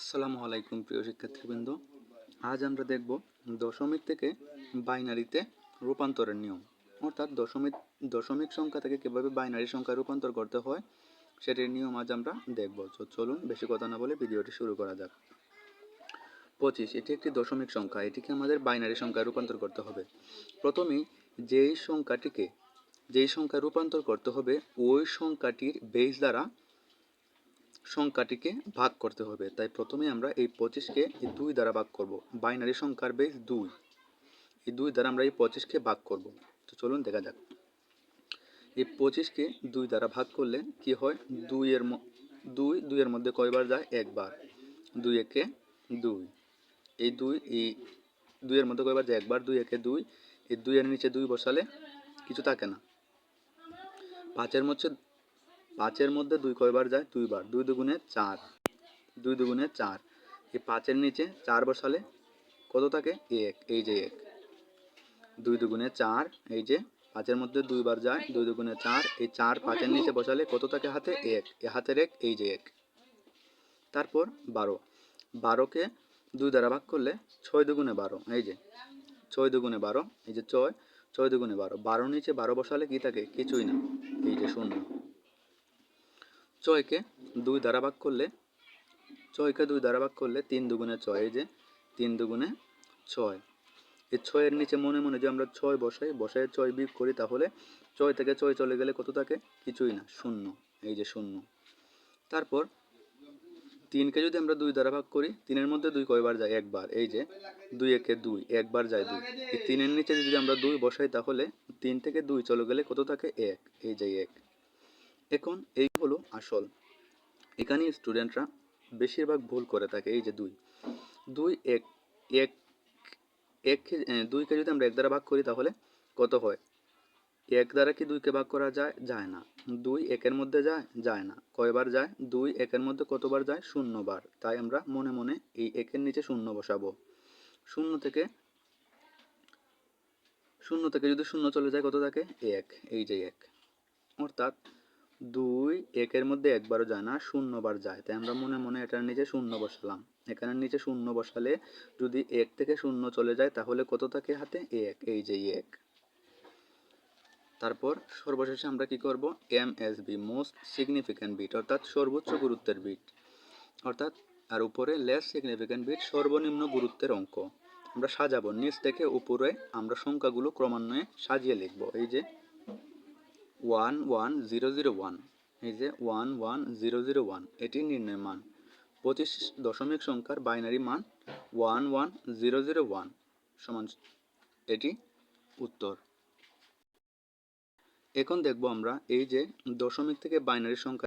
আসসালামু আলাইকুম, প্রিয় শিক্ষার্থীবৃন্দ। আজ আমরা দেখব দশমিক থেকে বাইনারিতে রূপান্তরের নিয়ম। অর্থাৎ দশমিক দশমিক সংখ্যা থেকে কীভাবে বাইনারি সংখ্যায় রূপান্তর করতে হয়, সেটির নিয়ম আজ আমরা দেখব। তো চলুন, বেশি কথা না বলে ভিডিওটি শুরু করা যাক। পঁচিশ, এটি একটি দশমিক সংখ্যা। এটিকে আমাদের বাইনারি সংখ্যায় রূপান্তর করতে হবে। প্রথমেই, যেই সংখ্যাটিকে, যেই সংখ্যায় রূপান্তর করতে হবে, ওই সংখ্যাটির বেস দ্বারা সংখ্যাটিকে ভাগ করতে হবে। তাই প্রথমে আমরা এই পঁচিশকে এই দুই দ্বারা ভাগ করব। বাইনারি সংখ্যার বেস দুই। এই দুই দ্বারা আমরা এই পঁচিশকে ভাগ করব। তো চলুন দেখা যাক। এই পঁচিশকে দুই দ্বারা ভাগ করলে কি হয়? দুইয়ের দুই, দুইয়ের মধ্যে কয়বার যায়? একবার। দুই একে দুই। এই দুই, এই দুইয়ের মধ্যে কয়বার যায়? একবার। দুই একে দুই। এই দুইয়ের নিচে দুই বসালে কিছু থাকে না। পাঁচের মধ্যে পাঁচের মধ্যে দুই কয়বার যায়? দুইবার। দুই দুগুণে চার। দুই দুগুণে চার। এই পাঁচের নিচে চার বসালে কত থাকে? এক। এই যে এক। দুই দুগুণে চার। এই যে পাঁচের মধ্যে দুইবার যায়, দুই দুগুণে চার। এই চার পাঁচের নিচে বসালে কত থাকে হাতে? এক। এ হাতের এক, এই যে এক। তারপর বারো। বারোকে দুই দ্বারা ভাগ করলে ছয় দুগুণে বারো। এই যে ছয় দুগুণে বারো। এই যে ছয় ছয় দুগুণে বারো। বারো নিচে বারো বসালে কি থাকে? কিছুই না। এই যে শূন্য। ছয়কে দুই দ্বারা ভাগ করলে, ছয়কে দুই দ্বারা ভাগ করলে তিন দুগুণে ছয়, এই যে তিন দুগুণে ছয়। এই ছয়ের নিচে মনে মনে যে আমরা ছয় বসাই বসায় ছয় বিয়োগ করি, তাহলে ছয় থেকে ছয় চলে গেলে কত থাকে? কিছুই না, শূন্য, এই যে শূন্য। তারপর তিনকে যদি আমরা দুই দ্বারা ভাগ করি, তিনের মধ্যে দুই কয়বার যায়? একবার, এই যে দুই একে দুই, একবার যায় দুই। এই তিনের নিচে যদি আমরা দুই বসাই, তাহলে তিন থেকে দুই চলে গেলে কত থাকে? এক, এই যে এক। এখন এই হলো আসল। এখানে স্টুডেন্টরা বেশিরভাগ ভুল করে থাকে, এই যে দুই। দুই এক এক এক দুইকে যদি আমরা এক দ্বারা ভাগ করি তাহলে কত হয়? এক দ্বারা কি দুইকে ভাগ করা যায়? যায় না। দুই একের মধ্যে যায়? যায় না। কয়বার যায়? দুই একের মধ্যে কতবার যায়? শূন্যবার। তাই আমরা মনে মনে এই একের নিচে শূন্য বসাবো। শূন্য থেকে শূন্য থেকে যদি শূন্য চলে যায় কত থাকে? এক। এই যে এক। অর্থাৎ দুই, একের মধ্যে একবারও যায় না, শূন্যবার যায়। তাই আমরা মনে মনে এটার নিচে শূন্য বসালাম। এখানের নিচে শূন্য বসালে যদি এক থেকে শূন্য চলে যায়, তাহলে কত থাকে হাতে? এক, এই যে এক। তারপর সর্বশেষে আমরা কি করব? M S B most significant bit অর্থাৎ সর্বোচ্চ গুরুত্বের বিট অর্থাৎ, আর উপরে লেস সিগনিফিক্যান্ট বিট সর্বনিম্ন গুরুত্বের অঙ্ক। আমরা সাজাবো, নিচ থেকে উপরে আমরা সংখ্যাগুলো ক্রমান্বয়ে সাজিয়ে লিখব। এই যে one one zero zero one, এই যে one one zero zero one, এটি নির্ণয় মান। পঁচিশ দশমিক সংখ্যার বাইনারি মান one one zero zero one, সমান এটি উত্তর। এখন দেখব আমরা এই যে দশমিক থেকে বাইনারি সংখ্যা